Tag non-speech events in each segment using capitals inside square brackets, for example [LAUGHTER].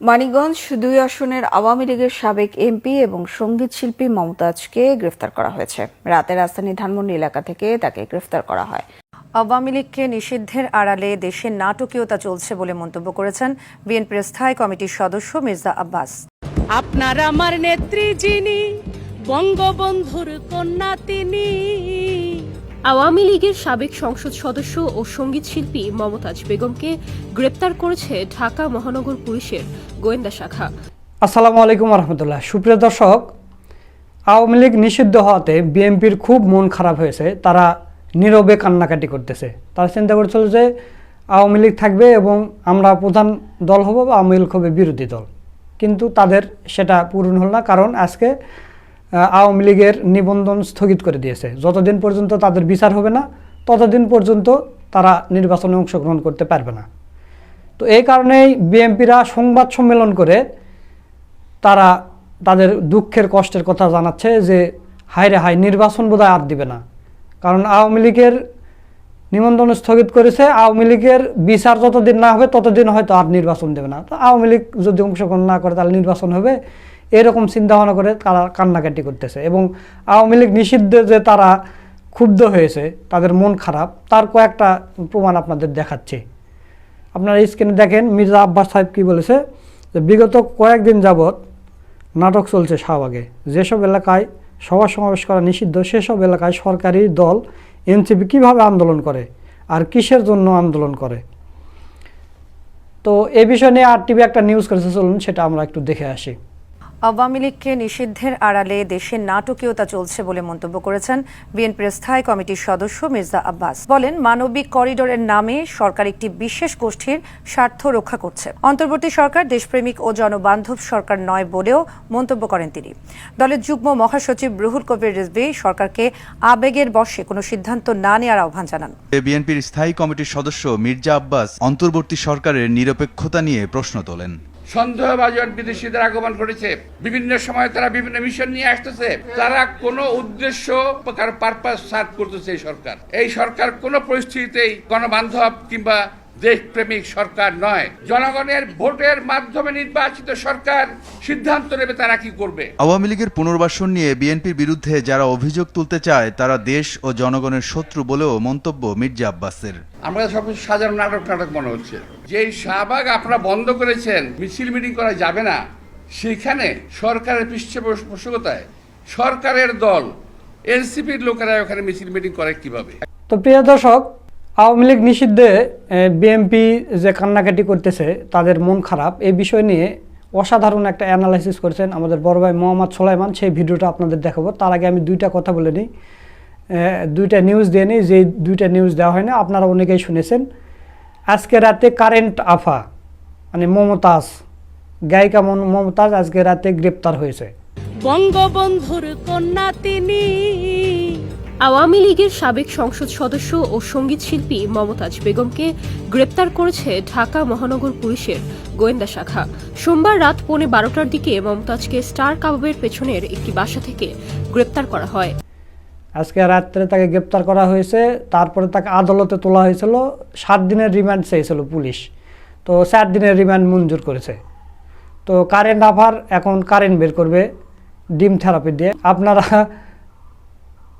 মানিকগঞ্জ দুই আসনের আওয়ামী লীগের সাবেক এমপি এবং সংগীত শিল্পী মমতাজকে গ্রেফতার করা হয়েছে। রাতে রাজধানী ধানমন্ডি এলাকা থেকে তাকে গ্রেফতার করা হয়। আওয়ামী লীগকে নিষিদ্ধের আড়ালে দেশে নাটকীয়তা চলছে বলে মন্তব্য করেছেন বিএনপির স্থায়ী কমিটির সদস্য মির্জা আব্বাস। আপনার আমার নেত্রী যিনি বঙ্গবন্ধুর কন্যা তিনি আওয়ামী লীগের সাবেক সংসদ সদস্য ও সংগীত শিল্পী মমতাজ বেগমকে গ্রেপ্তার করেছে ঢাকা মহানগর পুলিশের গোয়েন্দা শাখা। আসসালামু আলাইকুম রহমতুল্লাহ সুপ্রিয় দর্শক, আওয়ামী লীগ নিষিদ্ধ হওয়াতে বিএনপির খুব মন খারাপ হয়েছে। তারা নীরবে কান্নাকাটি করতেছে। তারা চিন্তা করছিল যে আওয়ামী লীগ থাকবে এবং আমরা প্রধান দল হব বা আওয়ামী লীগ হবে বিরোধী দল। কিন্তু তাদের সেটা পূরণ হল না। কারণ আজকে আওয়ামী লীগের নিবন্ধন স্থগিত করে দিয়েছে। যতদিন পর্যন্ত তাদের বিচার হবে না, ততদিন পর্যন্ত তারা নির্বাচনে অংশগ্রহণ করতে পারবে না। তো এই কারণেই বিএনপিরা সংবাদ সম্মেলন করে তারা তাদের দুঃখের, কষ্টের কথা জানাচ্ছে যে হায়রে হায়, নির্বাচন বোধহয় আর দিবে না। কারণ আওয়ামী লীগের নিবন্ধন স্থগিত করেছে, আওয়ামী লীগের বিচার যতদিন না হবে, ততদিন হয়তো আর নির্বাচন দেবে না। তো আওয়ামী লীগ যদি অংশগ্রহণ না করে, তাহলে নির্বাচন হবে। এরকম চিন্তা ভাবনা করে তারা কান্নাকাটি করতেছে এবং আওয়ামী লীগ নিষিদ্ধে যে তারা ক্ষুব্ধ হয়েছে, তাদের মন খারাপ, তার কয়েকটা প্রমাণ আপনাদের দেখাচ্ছি। আপনারা স্ক্রিনে দেখেন, মির্জা আব্বাস সাহেব কি বলেছে? যে বিগত কয়েকদিন যাবৎ নাটক চলছে শাহবাগে। যেসব এলাকায় সভা সমাবেশ করা নিষিদ্ধ, সেসব এলাকায় সরকারি দল, এনসিপি কীভাবে আন্দোলন করে? আর কিসের জন্য আন্দোলন করে? তো এ বিষয় নিয়ে আর টিভি একটা নিউজ করেছে, চলুন সেটা আমরা একটু দেখে আসি। আওয়ামী লীগকে নিষিদ্ধের আড়ালে দেশের নাটকীয়তা চলছে বলে মন্তব্য করেছেন বিএনপির স্থায়ী কমিটির সদস্য মির্জা আব্বাস। বলেন, মানবিক করিডোরের নামে সরকার একটি বিশেষ গোষ্ঠীর স্বার্থ রক্ষা করছে। অন্তর্বর্তী সরকার দেশপ্রেমিক ও জনবান্ধব সরকার নয় বলেও মন্তব্য করেন তিনি। দলের যুগ্ম মহাসচিব রুহুল কবির রিজভী সরকারকে আবেগের বশে কোনো সিদ্ধান্ত না নেওয়ার আহ্বান জানান। বিএনপির স্থায়ী কমিটির সদস্য মির্জা আব্বাস অন্তর্বর্তী সরকারের নিরপেক্ষতা নিয়ে প্রশ্ন তোলেন। সন্দেহভাজন বিদেশিদের আগমন করেছে বিভিন্ন সময় তারা বিভিন্ন মিশন নিয়ে আসতেছে। তারা কোন উদ্দেশ্য পারপাস সার্ভ করতেছে এই সরকার। এই সরকার কোন পরিস্থিতিতেই গণবান্ধব কিংবা দেশপ্রেমিক সরকার নয়। জনগণের ভোটের মাধ্যমে নির্বাচিত সরকার সিদ্ধান্ত নেবে তারা কি করবে। আওয়ামী লীগের পুনর্বাসন নিয়ে বিএনপির বিরুদ্ধে যারা অভিযোগ তুলতে চায় তারা দেশ ও জনগণের শত্রু বলেও মন্তব্য মির্জা আব্বাসের। আমরা সবকিছু সাধারণ নাটক নাটক মনে হচ্ছে। যে শাহবাগ আপনারা বন্ধ করেছেন মিছিল মিটিং করা যাবে না সেখানে সরকারের পৃষ্ঠপোষকতায় সরকারের দল এনসিপির লোকেরা ওখানে মিছিল মিটিং করে কীভাবে? তো প্রিয় দর্শক আওয়ামী লীগ নিষিদ্ধে বিএনপি যে কান্নাকাটি করতেছে, তাদের মন খারাপ। এই বিষয় নিয়ে অসাধারণ একটা অ্যানালাইসিস করেছেন আমাদের বড় ভাই মোহাম্মদ সোলাইমান। সেই ভিডিওটা আপনাদের দেখাবো। তার আগে আমি দুইটা কথা বলে নিই। দুইটা নিউজ দিয়ে নিই। যে দুইটা নিউজ দেওয়া হয় না, আপনারা অনেকেই শুনেছেন। আজকে রাতে কারেন্ট আফা মানে মমতাজ, গায়িকা মম- মমতাজ আজকে রাতে গ্রেপ্তার হয়েছে। বঙ্গবন্ধুর কন্যা তিনি আওয়ামী লীগের সাবেক সংসদ সদস্য ও সংগীত শিল্পী মমতাজ বেগমকে গ্রেপ্তার করেছে ঢাকা মহানগর পুলিশের গোয়েন্দা শাখা। সোমবার রাত পৌনে বারোটার দিকে মমতাজকে স্টার কাবাবের পেছনের একটি বাসা থেকে গ্রেপ্তার করা হয়। আজকে রাত্রে তাকে গ্রেপ্তার করা হয়েছে, তারপরে তাকে আদালতে তোলা হয়েছিল, সাত দিনের রিমান্ড চেয়েছিল পুলিশ। তো চার দিনের রিমান্ড মঞ্জুর করেছে। তো কারেন্ট আফার এখন কারেন্ট বের করবে, ডিম থেরাপি দিয়ে। আপনারা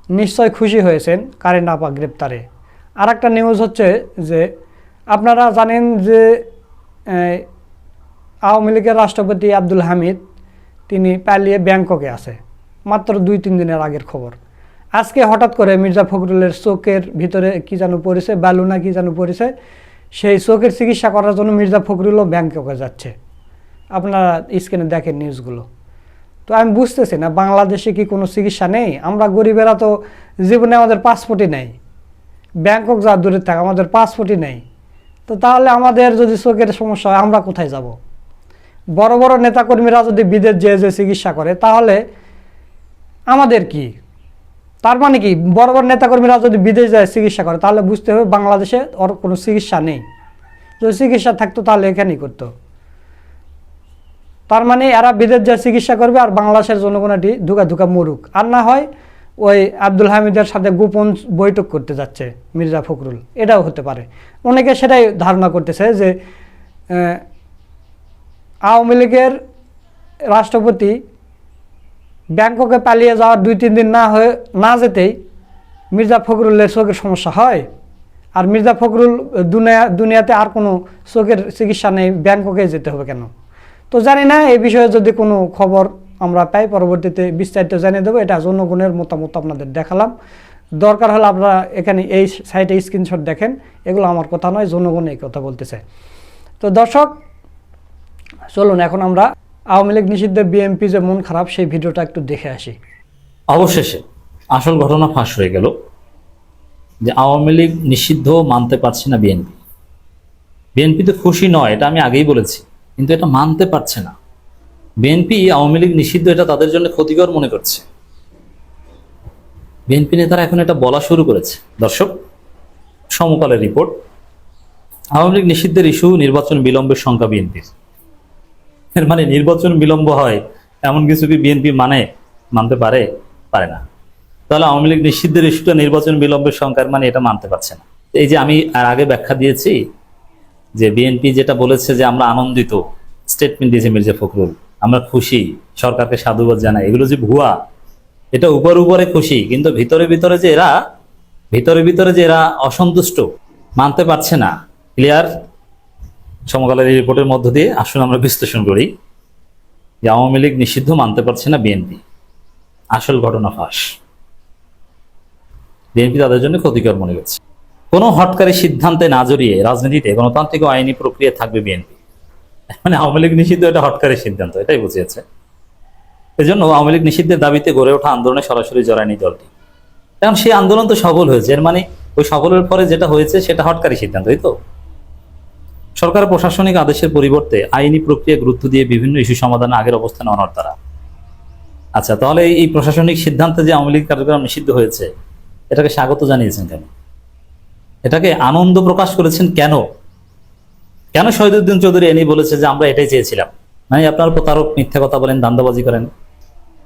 নিশ্চয় খুশি হয়েছেন কারেন্ট আফা গ্রেপ্তারে। আর একটা নিউজ হচ্ছে যে, আপনারা জানেন যে আওয়ামী লীগের রাষ্ট্রপতি আব্দুল হামিদ, তিনি পালিয়ে ব্যাংককে আছে। মাত্র দুই তিন দিনের আগের খবর। আজকে হঠাৎ করে মির্জা ফখরুলের চোখের ভিতরে কি যেন পড়েছে বালুনা কি যেন পড়েছে, সেই চোখের চিকিৎসা করার জন্য মির্জা ফখরুলও ব্যাংককে যাচ্ছে। আপনারা স্ক্রিনে দেখেন নিউজগুলো তো আমি বুঝতেছি না, বাংলাদেশে কি কোনো চিকিৎসা নেই? আমরা গরিবেরা তো জীবনে আমাদের পাসপোর্টই নেই। ব্যাংকক যা দূরে থাকে, আমাদের পাসপোর্টই নেই। তো তাহলে আমাদের যদি চোখের সমস্যা হয়, আমরা কোথায় যাব? বড় বড় নেতাকর্মীরা যদি বিদেশ যেয়ে যে চিকিৎসা করে, তাহলে আমাদের কি? তার মানে কি? বড় বড় নেতাকর্মীরা যদি বিদেশ যায় চিকিৎসা করে, তাহলে বুঝতে হবে বাংলাদেশে ওর কোনো চিকিৎসা নেই। যদি চিকিৎসা থাকতো, তাহলে এখানেই করতো। তার মানে এরা বিদেশ যা চিকিৎসা করবে আর বাংলাদেশের জনগণাটি ধুকা ধুকা মরুক। আর না হয় ওই আব্দুল হামিদের সাথে গোপন বৈঠক করতে যাচ্ছে মির্জা ফখরুল। এটাও হতে পারে। অনেকে সেটাই ধারণা করতেছে যে আওয়ামী লীগের রাষ্ট্রপতি ব্যাংককে পালিয়ে যাওয়ার দুই তিন দিন না হয়ে, না যেতেই মির্জা ফখরুলের চোখের সমস্যা হয়। আর মির্জা ফখরুল দুনিয়া, দুনিয়াতে আর কোনো চোখের চিকিৎসা নেই ব্যাংককে যেতে হবে কেন? তো জানি না, এই বিষয়ে যদি কোনো খবর আমরা পাই, পরবর্তীতে বিস্তারিত জানিয়ে দেবো। এটা জনগণের মতামত আপনাদের দেখালাম। দরকার হলে আপনারা এখানে এই সাইটে স্ক্রিনশট দেখেন। এগুলো আমার কথা নয়, জনগণ এই কথা বলতেছে। তো দর্শক, চলুন, এখন আমরা আওয়ামী লীগ নিষিদ্ধ বিএনপি যে মন খারাপ, সেই ভিডিওটা একটু দেখে আসি। অবশেষে আসল ঘটনা ফাঁস হয়ে গেল যে আওয়ামী লীগ নিষিদ্ধ মানতে পারছে না বিএনপি। বিএনপি তো খুশি নয়, এটা আমি আগেই বলেছি। কিন্তু এটা মানতে পারছে না। বিএনপি আওয়ামী লীগ নিষিদ্ধ, এটা তাদের জন্য ক্ষতিকর মনে করছে। বিএনপি নেতারা এখন এটা বলা শুরু করেছে। দর্শক, সমকালের রিপোর্ট। আওয়ামী লীগ নিষিদ্ধের ইস্যু, নির্বাচন বিলম্বের সংখ্যা বিএনপির এর মানে নির্বাচন বিলম্ব হয়, এমন কিছু কি বিএনপি মানে মানতে পারে? পারে না। তাহলে আওয়ামী লীগ নিষিদ্ধের ইস্যুটা নির্বাচন বিলম্বের সংখ্যার মানে এটা মানতে পারছে না। এই যে আমি আর আগে ব্যাখ্যা দিয়েছি যে বিএনপি যেটা বলেছে যে আমরা আনন্দিত স্টেটমেন্ট দিয়েছে মির্জা ফখরুল, আমরা খুশি, সরকারকে সাধুবাদ জানাই, এগুলো যে ভুয়া, এটা উপর উপরে খুশি, কিন্তু ভিতরে ভিতরে যে এরা, ভিতরে ভিতরে যে এরা অসন্তুষ্ট, মানতে পারছে না। ক্লিয়ার সমকালের এই রিপোর্টের মধ্য দিয়ে আসুন আমরা বিশ্লেষণ করি। যে আওয়ামী লীগ নিষিদ্ধ মানতে পারছে না বিএনপি আসল ঘটনা ফাঁস। বিএনপি তাদের জন্য ক্ষতিকর মনে করছে। কোনো হটকারী সিদ্ধান্তে না জড়িয়ে রাজনীতিতে গণতান্ত্রিক আইনি প্রক্রিয়া থাকবে বিএনপি। মানে আওয়ামী লীগ নিষিদ্ধ এটা হটকারী সিদ্ধান্ত, এটাই বুঝিয়েছে। এজন্য আওয়ামী লীগ নিষিদ্ধের দাবিতে গড়ে ওঠা আন্দোলনে সরাসরি জড়ায়নি দলটি। কারণ সেই আন্দোলন তো সফল হয়েছে, এর মানে ওই সফলের পরে যেটা হয়েছে সেটা হটকারী সিদ্ধান্ত, এই তো। সরকার প্রশাসনিক আদেশের পরিবর্তে আইনি প্রক্রিয়া গুরুত্ব দিয়ে বিভিন্ন ইস্যু সমাধানে আগের অবস্থানে অনর তারা। আচ্ছা তাহলে এই প্রশাসনিক সিদ্ধান্তে যে আওয়ামী লীগ কার্যক্রম নিষিদ্ধ হয়েছে, এটাকে স্বাগত জানিয়েছেন কেন? এটাকে আনন্দ প্রকাশ করেছেন কেন? কেন শহীদুদ্দিন চৌধুরী এনি বলেছে যে আমরা এটাই চেয়েছিলাম? মানে আপনার প্রতারক মিথ্যা কথা বলেন, দান্দাবাজি করেন।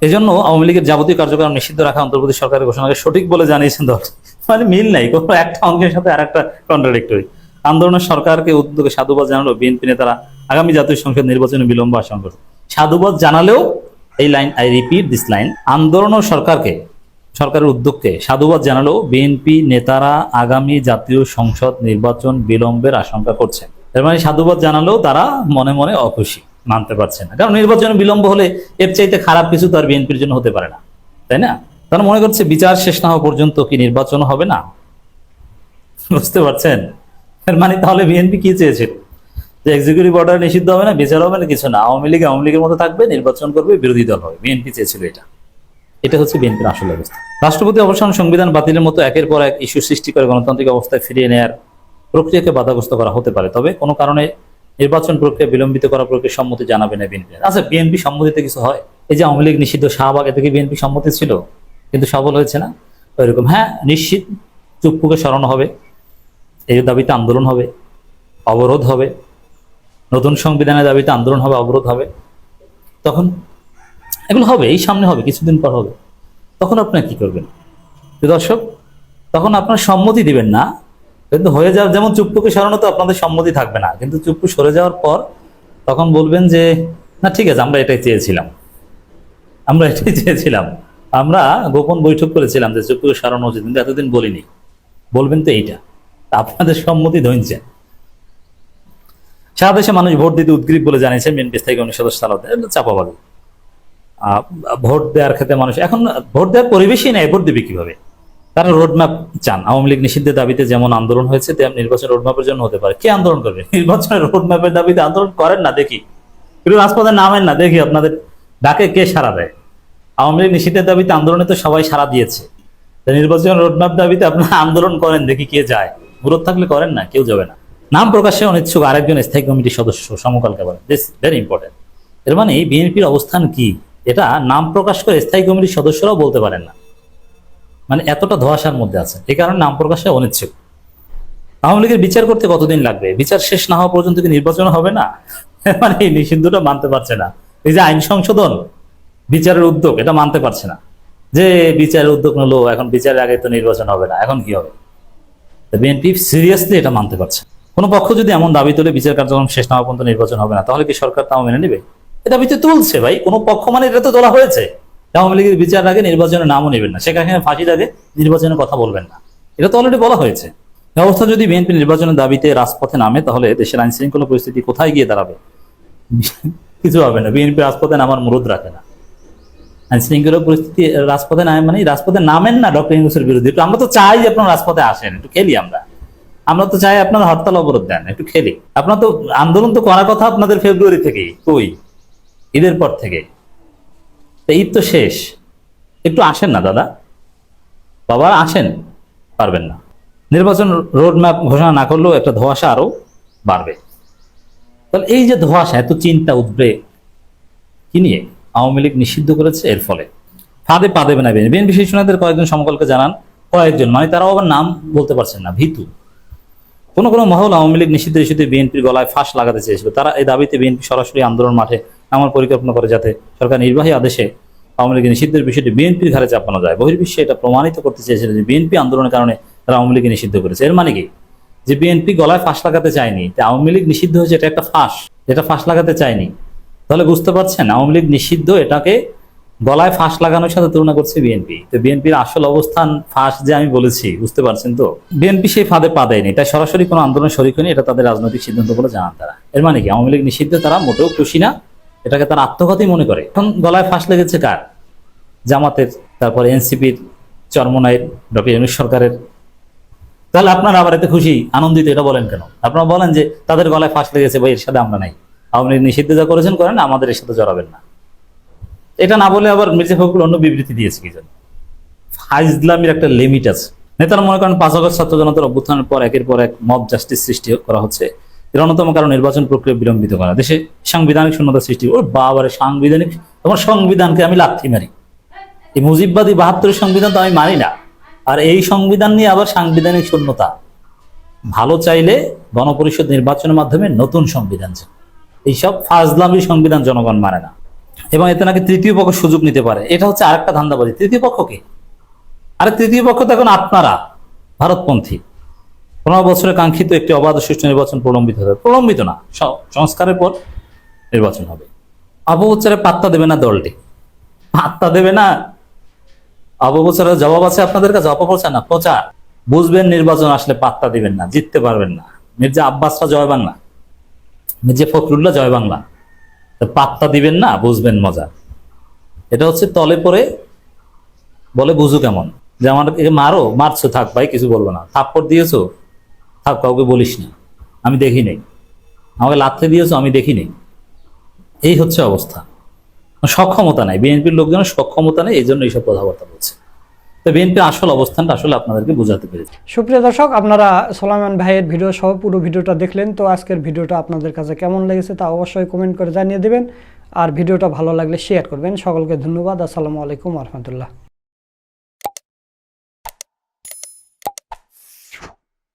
এই জন্য আওয়ামী লীগের যাবতীয় কার্যক্রম নিষিদ্ধ রাখা অন্তর্বর্তী সরকারের ঘোষণাকে সঠিক বলে জানিয়েছেন দল। মানে মিল নাই, কোনো একটা অঙ্গের সাথে আর একটা কন্ট্রাডিক্টরি আন্দোলনের সরকারকে উদ্যোগে সাধুবাদ জানালো বিএনপি নেতারা আগামী জাতীয় সংসদ নির্বাচনে বিলম্ব আশঙ্কা। সাধুবাদ জানালেও এই line, I repeat this line, আন্দোলন সরকারকে সরকারের উদ্যোগকে সাধুবাদ জানালেও বিএনপি নেতারা আগামী জাতীয় সংসদ নির্বাচন বিলম্বের আশঙ্কা করছেন এর মানে সাধুবাদ জানালেও তারা মনে মনে অখুশি মানতে পারছে না। কারণ নির্বাচনে বিলম্ব হলে এর চাইতে খারাপ কিছু তো আর বিএনপির জন্য হতে পারে না। তাই না? তারা মনে করছে বিচার শেষ না হওয়া পর্যন্ত কি নির্বাচন হবে না? বুঝতে পারছেন? এর মানে তাহলে বিএনপি কি চেয়েছিল যে এক্সিকিউটিভ অর্ডার নিষিদ্ধ হবে না, বিচার হবে না, কিছু না। আওয়ামী লীগ, আওয়ামী লীগের মতো থাকবে, নির্বাচন করবে, বিরোধী দল হবে। বিএনপি চেয়েছিল এটা। এটা হচ্ছে বিএনপির আসল অবস্থা। রাষ্ট্রপতি অবসান সংবিধান বাতিলের মতো একের পর এক ইস্যু সৃষ্টি করে গণতান্ত্রিক অবস্থায় ফিরিয়ে নেয়ার প্রক্রিয়াকে বাধাগ্রস্ত করা হতে পারে। তবে কোনো কারণে নির্বাচন প্রক্রিয়া বিলম্বিত করার প্রক্রিয়া সম্মতি জানাবে না বিএনপি। আচ্ছা বিএনপি সম্মতিতে কিছু হয়? এই যে আওয়ামী লীগ নিষিদ্ধ শাহবাগে থেকে বিএনপি সম্মতি ছিল? কিন্তু সফল হয়েছে না? ওইরকম হ্যাঁ নিশ্চিত চুপ্পুকে স্মরণ হবে, এই দাবিতে আন্দোলন হবে, অবরোধ হবে, নতুন সংবিধানের দাবিতে আন্দোলন হবে, অবরোধ হবে, তখন এগুলো হবে, এই সামনে হবে, কিছুদিন পর হবে। তখন আপনার কি করবেন? দর্শক তখন আপনার সম্মতি দিবেন না। কিন্তু হয়ে যাওয়ার যেমন চুপ্পুকে সরানো তো আপনাদের সম্মতি থাকবে না। কিন্তু চুপ্পু সরে যাওয়ার পর তখন বলবেন যে না ঠিক আছে আমরা এটাই চেয়েছিলাম। আমরা এটাই চেয়েছিলাম। আমরা গোপন বৈঠক করেছিলাম যে চুপ্পুকে সরানো উচিত কিন্তু এতদিন বলিনি। বলবেন তো এইটা। আপনাদের সম্মতি ধরছেন সারা দেশে মানুষ ভোট দিতে উদ্গ্রীব বলে জানিয়েছেন বিএনপি স্থায়ী কমিটির সদস্য সালাদ চাপাবাজি। আহ, ভোট দেওয়ার ক্ষেত্রে মানুষ, এখন ভোট দেওয়ার পরিবেশই নেই, ভোট দেবে কীভাবে? তারা রোডম্যাপ চান। আওয়ামী লীগ নিষিদ্ধের দাবিতে যেমন আন্দোলন হয়েছে, তেমন নির্বাচন রোডম্যাপের জন্য হতে পারে। কে আন্দোলন করবে? [LAUGHS] নির্বাচনের রোডম্যাপের দাবিতে আন্দোলন করেন না, দেখি। একটু রাজপথে নামেন না, দেখি আপনাদের ডাকে কে সারা দেয়। আওয়ামী লীগ নিষিদ্ধের দাবিতে আন্দোলনে তো সবাই সারা দিয়েছে। নির্বাচন রোডম্যাপ দাবিতে আপনারা আন্দোলন করেন, দেখি কে যায়। মুরত থাকলে করেন না, কেউ যাবে না। নাম প্রকাশে অনিচ্ছুক আরেকজন স্থায়ী কমিটির সদস্য, সমকালকে বলেন। দিস ভেরি ইম্পর্টেন্ট এর মানে বিএনপির অবস্থান কি? এটা নাম প্রকাশ করে স্থায়ী কমিটির সদস্যরাও বলতে পারেন না। মানে এতটা ধোয়াশার মধ্যে আছে। এ কারণে নাম প্রকাশে অনিচ্ছুক। আওয়ামী লীগের বিচার করতে কতদিন লাগবে? বিচার শেষ না হওয়া পর্যন্ত কি নির্বাচন হবে না? [LAUGHS] মানে এই নিষিদ্ধটা মানতে পারছে না। এই যে আইন সংশোধন, বিচারের উদ্যোগ, এটা মানতে পারছে না। যে বিচারের উদ্যোগ নিলো, এখন বিচারের আগে তো নির্বাচন হবে না, এখন কি হবে? বিএনপি সিরিয়াসলি এটা মানতে পারছে কোনো পক্ষ যদি এমন দাবি তোলে, বিচার কার্যক্রম শেষ না হওয়া পর্যন্ত নির্বাচন হবে না, তাহলে কি সরকার তাও মেনে নেবে? এটা তো তুলছে ভাই, কোনো পক্ষ মানে এটা তো তোলা হয়েছে। আওয়ামী লীগের বিচার আগে নির্বাচনের নামও নেবেন না, সেখানে ফাঁসির আগে নির্বাচনের কথা বলবেন না। এটা তো অলরেডি বলা হয়েছে। অবস্থা যদি বিএনপি নির্বাচনের দাবিতে রাজপথে নামে, তাহলে দেশের আইন শৃঙ্খলা পরিস্থিতি কোথায় গিয়ে দাঁড়াবে? কিছু হবে না, বিএনপি রাজপথে নামার মুরুদ রাখে না। আইন শৃঙ্খলা পরিস্থিতি রাজপথে নামে মানে রাজপথে নামেন না ডক্টর ইউনুসের বিরুদ্ধে। একটু আমরা তো চাই যে আপনারা রাজপথে আসেন, একটু খেলি আমরা। আমরা তো চাই আপনারা হরতাল অবরোধ দেন, একটু খেলি। আপনার তো আন্দোলন তো করার কথা আপনাদের ফেব্রুয়ারি থেকেই, কই? ঈদের পর থেকে। তো ঈদ তো শেষ। একটু আসেন না, দাদা। বাবা আসেন, পারবেন না। নির্বাচন রোড ম্যাপ ঘোষণা না করলেও একটা ধোঁয়াশা আরও বাড়বে। তাহলে এই যে ধোঁয়াশা, এত চিন্তা, উদ্বেগ, কি নিয়ে? আওয়ামী লীগ নিষিদ্ধ করেছে এর ফলে। ফাঁদে পা দেবে না বিএনপি। বিএনপি শীর্ষনেতাদের কয়েকজন সমকলকে জানান, কয়েকজন মানে তারাও আবার নাম বলতে পারছেন না, ভীতু। কোনো কোনো মহল আওয়ামী লীগ নিষিদ্ধ ইস্যুতে বিএনপির গলায় ফাঁস লাগাতে চেয়েছিল। তারা এই দাবিতে বিএনপি সরাসরি আন্দোলন মাঠে নামার পরিকল্পনা করে যাতে সরকার নির্বাহী আদেশে আওয়ামী লীগের নিষিদ্ধের বিষয়টি বিএনপির ঘাড়ে চাপানো যায়। বহির্বিশ্বে এটা প্রমাণিত করতে চেয়েছিল যে বিএনপি আন্দোলনের কারণে তারা আওয়ামী লীগকে নিষিদ্ধ করেছে। এর মানে কি? যে বিএনপি গলায় ফাঁস লাগাতে চায়নি আওয়ামী লীগ নিষিদ্ধ হয়েছে, এটা একটা ফাঁস। এটা ফাঁস লাগাতে চায়নি। তাহলে বুঝতে পারছেন, আওয়ামী লীগ নিষিদ্ধ, এটাকে গলায় ফাঁস লাগানোর সাথে তুলনা করছে বিএনপি। তো বিএনপির আসল অবস্থান ফাঁস যে আমি বলেছি, বুঝতে পারছেন তো? বিএনপি সেই ফাঁদে পা দেয়নি, তাই সরাসরি কোনো আন্দোলন শরিক হয়নি, এটা তাদের রাজনৈতিক সিদ্ধান্ত বলে জানান তারা। এর মানে কি? আওয়ামী লীগ নিষিদ্ধ তারা মোটেও খুশি না এটাকে তার আত্মঘাতী মনে করে। এখন গলায় ফাঁস লেগেছে কার? জামাতের, তারপরে এনসিপির, চরমনাইয়ের, ডক্টর ইউনুস সরকারের। তাহলে আপনারা আবার এতে খুশি, আনন্দিত, এটা বলেন কেন? আপনারা বলেন যে তাদের গলায় ফাঁস লেগেছে ভাই এর সাথে আমরা নাই। আপনি নিষিদ্ধ যা করেছেন, করেন আমাদের এর সাথে জড়াবেন না। এটা না বলে আবার মির্জা ফখরুল অন্য বিবৃতি দিয়েছে কি জানি? ফাইজলামের একটা লিমিট আছে। নেতারা মনে করেন পাঁচ আগস্ট ছাত্র জনতার অভ্যুত্থানের পর, একের পর এক মব জাস্টিস সৃষ্টি করা হচ্ছে। এর অন্যতম কারণ নির্বাচন প্রক্রিয়া বিলম্বিত করা। দেশে সাংবিধানিক শূন্যতা সৃষ্টি ওর বাবারে সাংবিধানিক তোমার সংবিধানকে আমি লাথি মারি। এই মুজিববাদী বাহাত্তরের সংবিধান তো আমি মানি না। আর এই সংবিধান নিয়ে আবার সাংবিধানিক শূন্যতা। ভালো চাইলে গণপরিষদ নির্বাচনের মাধ্যমে নতুন সংবিধান চাই। এইসব ফাজলামি সংবিধান জনগণ মানে না। এবং এতে নাকি তৃতীয় পক্ষ সুযোগ নিতে পারে। এটা হচ্ছে আরেকটা ধান্দাবাজি। তৃতীয় পক্ষকে আরে তৃতীয় পক্ষ তো এখন আপনারা, ভারতপন্থী। পনেরো বছরের কাঙ্ক্ষিত একটি অবাধ সুষ্ঠু নির্বাচন প্রলম্বিত হবে। প্রলম্বিত না সংস্কারের পর নির্বাচন হবে। অপপ্রচারে পাত্তা দেবে না দলটি। পাত্তা দেবে না। অপপ্রচারের জবাব আছে আপনাদের কাছে, অপপ্রচার না, প্রচার। বুঝবেন নির্বাচন আসলে পাত্তা দিবেন না, জিততে পারবেন না। মির্জা আব্বাসরা জয় বাংলা, মির্জা ফখরুল্লাহ জয় বাংলা। পাত্তা দিবেন না, বুঝবেন মজা। এটা হচ্ছে তলে পরে বলে বুঝু কেমন। যে আমার মারো, মারছো, থাক ভাই, কিছু বলব না। থাপ্পড় দিয়েছ থাক, কাউকে বলিস না। আমি দেখি নেই। আমাকে লাথে দিয়েছ, আমি দেখি নেই। এই হচ্ছে অবস্থা। সক্ষমতা নাই। বিএনপির লোকজনের সক্ষমতা নেই এই জন্য এইসব কথাবার্তা বলছে। তো বিএনপির আসল অবস্থানটা আসলে আপনাদেরকে বোঝাতে পেরেছি। সুপ্রিয় দর্শক, আপনারা সোলাইমান ভাইয়ের ভিডিও সহ পুরো ভিডিওটা দেখলেন। তো আজকের ভিডিওটা আপনাদের কাছে কেমন লেগেছে তা অবশ্যই কমেন্ট করে জানিয়ে দেবেন। আর ভিডিওটা ভালো লাগলে শেয়ার করবেন। সকলকে ধন্যবাদ। আসসালামু আলাইকুম রহমতুল্লাহ।